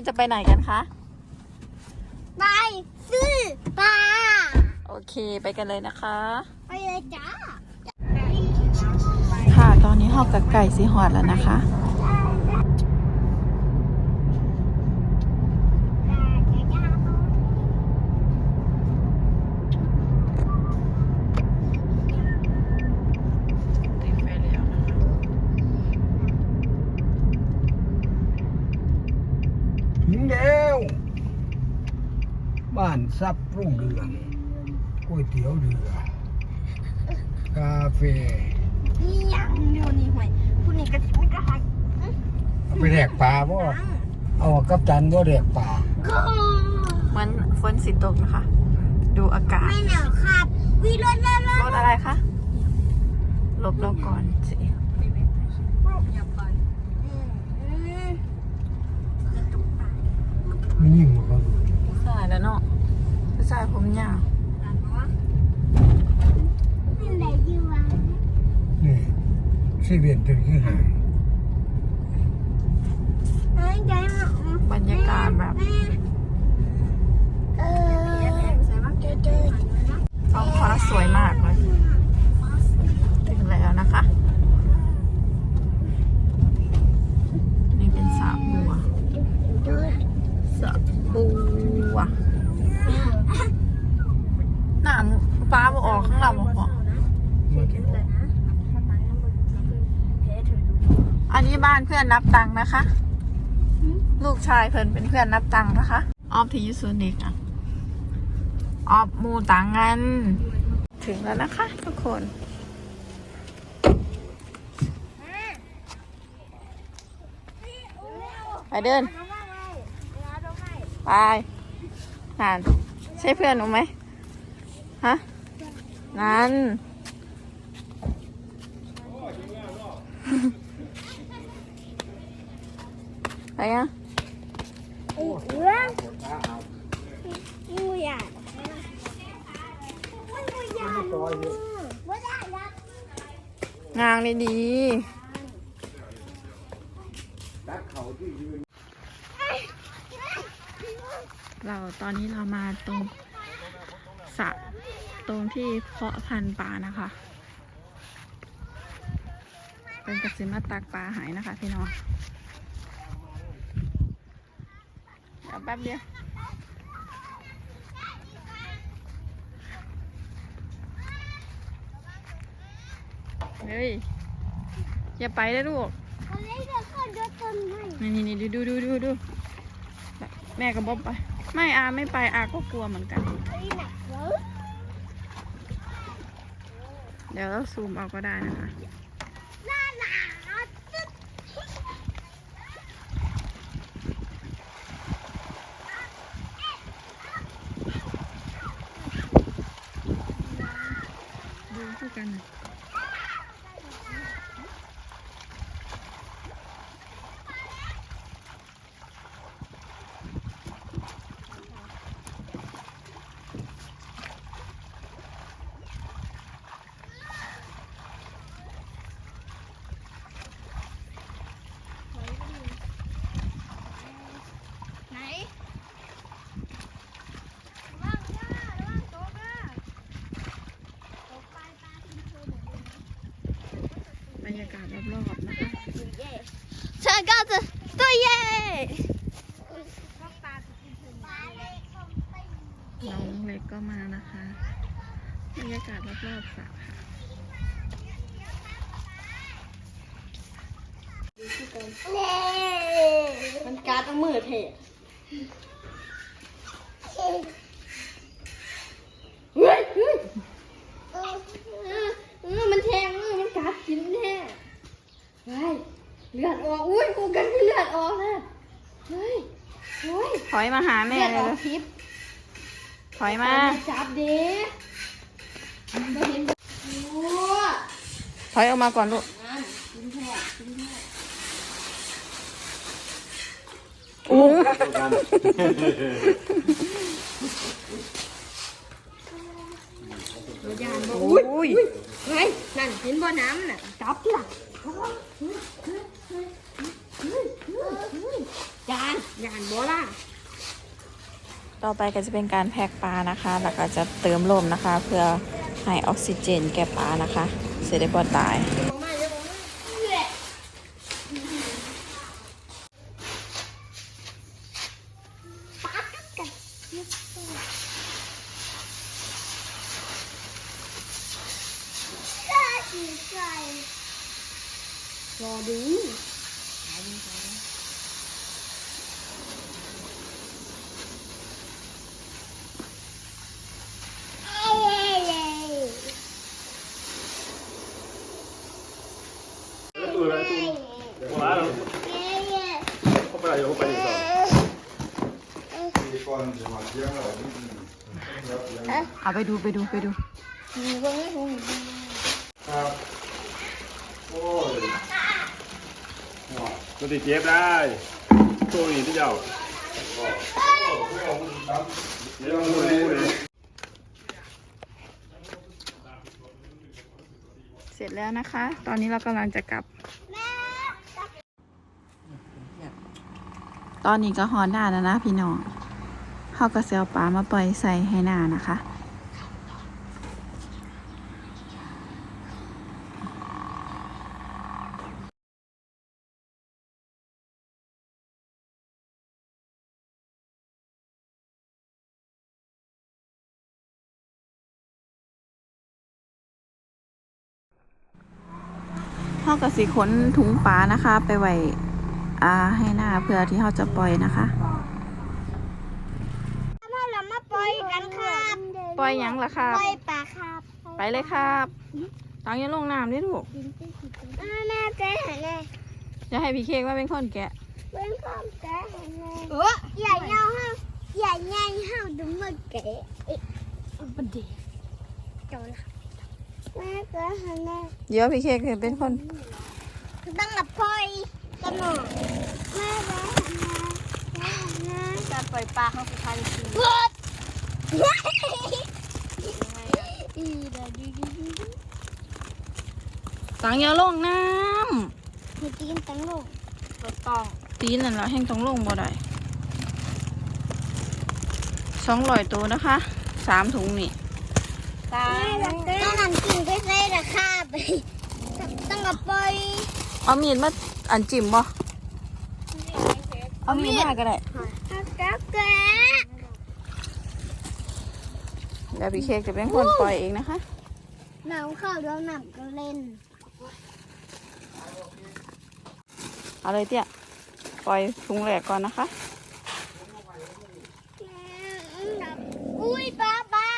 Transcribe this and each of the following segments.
เราจะไปไหนกันคะ ไปซื้อปลา โอเคไปกันเลยนะคะ ไปเลยจ้า ค่ะ ตอนนี้หอกกับไก่สีหอดแล้วนะคะ ติดไปแล้วนะคะ ถึงแล้ว บ้านซับรุ่งเรืองก๋วยเตี๋ยวเรือ กาแฟนี่ยังเดี๋ยวนี้ห่วยคุณนี่ก็ไม่กล้าหักเอาไปแดกปลาบ่เอากับจันบ่แดกปลาก็เหมือนฝนสิตกนะคะ ดูอากาศไม่หนาวครับวิรถรถรรถถอะไรคะหลบเราก่อนสิไม่ยิ่งกว่าเขาดู ใช่แล้วเนาะผู้ชายผมยาว เป็นไรอยู่วะ นี่ ซีเวียนเป็นขี้หายเอ้ยใจมาบรรยากาศแบบเออเจอเจอท้องฟ้าสวยมากเลย ถึงแล้วนะคะ นี่เป็นสระบัวสระบัวหน้าฟ้าบออกข้างหลังบอก มาถึง อันนี้บ้านเพื่ อนนับตังค์นะคะ ลูกชายเพื่อนเป็นเพื่อนนับตังค์นะคะ ออฟที่อยูซูนิกอะออฟมูตังกัน ถึงแล้วนะคะ ทุกคนไปเดิน ไปนานใช่เพื่อนหนูไหมฮะ นั่นไป อะเรื่องงูใหญ่งูใหญ่งางดีเขาที่ยืนๆเราตอนนี้เรามาตรงสระตรงที่เพาะพันธุ์ปลานะคะ เป็นกระสิมาตักปลาหายนะคะพี่น้องเดี๋ยวแป๊บเดียวเฮ้ยอย่าไปนะลูกอะไรเดี๋ยวก่อนเดี๋ยวต้นให้นี่นี่นี่ดูดูดูดูแม่กับบ๊อบไป ไม่อาไม่ไปอาก็กลัวเหมือนกันไอ้หนักเหรอเดี๋ยวเราซูมเอาก็ได้นะคะ หน้าหนาวตึ๊ด ดูคู่กันหน่อยไหน ระวังหน้าระวังโต๊ะหน้าโต๊ะปลายปลาทิ้งเธอหมดเลย บรรยากาศรอบๆนะคะ ฉันก็จะตัวเย่ น้องเล็ กก็มานะคะบรรยากาศรอบๆสระค่ะมันการต้องมือเทะเฮ้ยเฮ้ยเออเออมันแทงเออมันกัดกินแน่เฮ้ยเลือดออกอุ้ยกูกันที่เลือดออกนะเฮ้ยเฮ้ยถอยมาหาแม่เลือดเลออยกทิพย์ ถอยมาจับเด็กไม่เห็นโอ้ถอยออกมาก่อนลูกนั่นกินแท้กินแท้อู้ตัวยานบ่อุ้ยเฮ้ยนั่นเห็นบ่น้ำน่ะจับที่หลังเฮ้ยเฮ้ยเฮ้ยเฮ้ยเฮ้ยเฮ้ย ยานยานบ่ล่ะ ต่อไปก็จะเป็นการแพ็กปลานะคะ แล้วก็จะเติมลมนะคะ เพื่อให้ออกซิเจนแก่ปลานะคะเสียได้บ่ตายรอดู เอาไปดูไปดูไปดูมีเบิ่งไม่ถูกครับโอ้ยตัวตีเจ็บได้ตัวนี้ที่เจ้าเดี๋ยวดูดูเลยเสร็จแล้วนะคะ ตอนนี้เรากำลังจะกลับ ตอนนี้ก็ฮอนหน้าแล้วนะพี่น้อง เขาก็เซลปลามาปล่อยใส่ให้หน้านะคะเขาก็สิขนถุงปลานะคะ ไปไว้อาให้หน้าเพื่อที่เขาจะปล่อยนะคะ มาเรามาปล่อยกันครับ ปล่อยหยังล่ะครับ ปล่อยปลาครับไปเลยครับตังอยังลงน้ำนี่ถูกอ่าแม่แกะให้แน่จะให้พี่เค้กว่าเป็นคนแกะเป็นความแกะให้แน่เออใหญ่เงาห้าใหญ่ใหญ่ห้าดูมาแกะเอ๊ะบันเดีจอยค่ะแม่แกะให้แน่เดี๋ยวพี่เค้กเป็นคนต้องกับปล่อยกันหน่อยแม่แกะให้แน่แกะให้แน่การปล่อยปลาเขาคือพันกินกดอีเดาดีดีดีตั งอย่าลงน้มีตีนตังลงำก็ต้อง ตีนนั่นเราแห้งต้องลงบ่ได้สองร้อยตัวนะคะสามถุงนี่ตายต้องนำกินใกล้ๆราคาไปต้องกับปล่อยเอามีดมาอันจิ้มบ่เอามีดมาก็ได้แกะแกะเดี๋ยวพี่เค้กจะเป็นคนปล่อยเองนะคะหนาวข้าวแล้วหนักก็เล่น เอาเลยเตี้ยปล่อยถุงแรกก่อนนะคะอุ้ยป้าป้า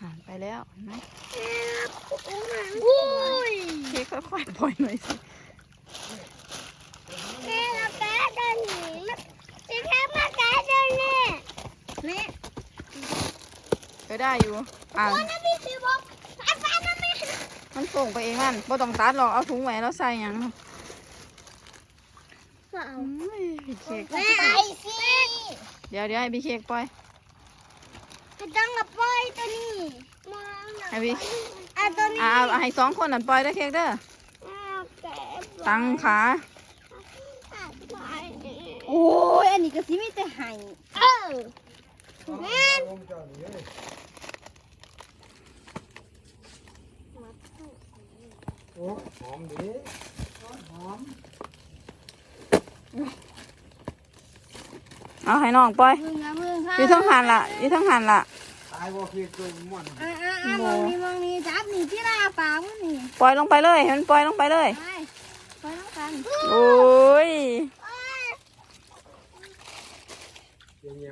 อ่าไปแล้วเห็นไหมอุ้ยเค้กค่อยๆปล่อยหน่อยสิ แม่เราแกะเดินหนีจะแค่มาแกะเดินเนี่ยนี่ ก็ ได้อยู่อ่าวันนี้พี่ซื้อบอกป้าป้าน้ำไม่มันส่งไปเองมันบ่ต้องตัดหรอกเอาถุงไว้แล้วใส่หยังเปล่าอุ้ยพี่เค้กแม่ไอซีเดี๋ยวเดี๋ยวให้พี่เค้กปล่อยจะต้องกับปล่อยตัวนี้มองหน่อยให้พี่อะตัวนี้อ่าเอาให้สองคนนั่นปล่อยได้อเค้กเด้อแกะตังขาโอ้ยอันนี้ก็สิมีแต่ไห้เออแม่น หอมดิหอมเอาให้น้องปล่อยยึดทั้งหันละยู่ทั้งหันละตายบ่คือตัวม่วนอ่าอ่ามองนี่มองนี่จับนี่ที่ลาปากนี่ปล่อยลงไปเลยให้มันปล่อยลงไปเลยปล่น้องกันโอ้ยเงีย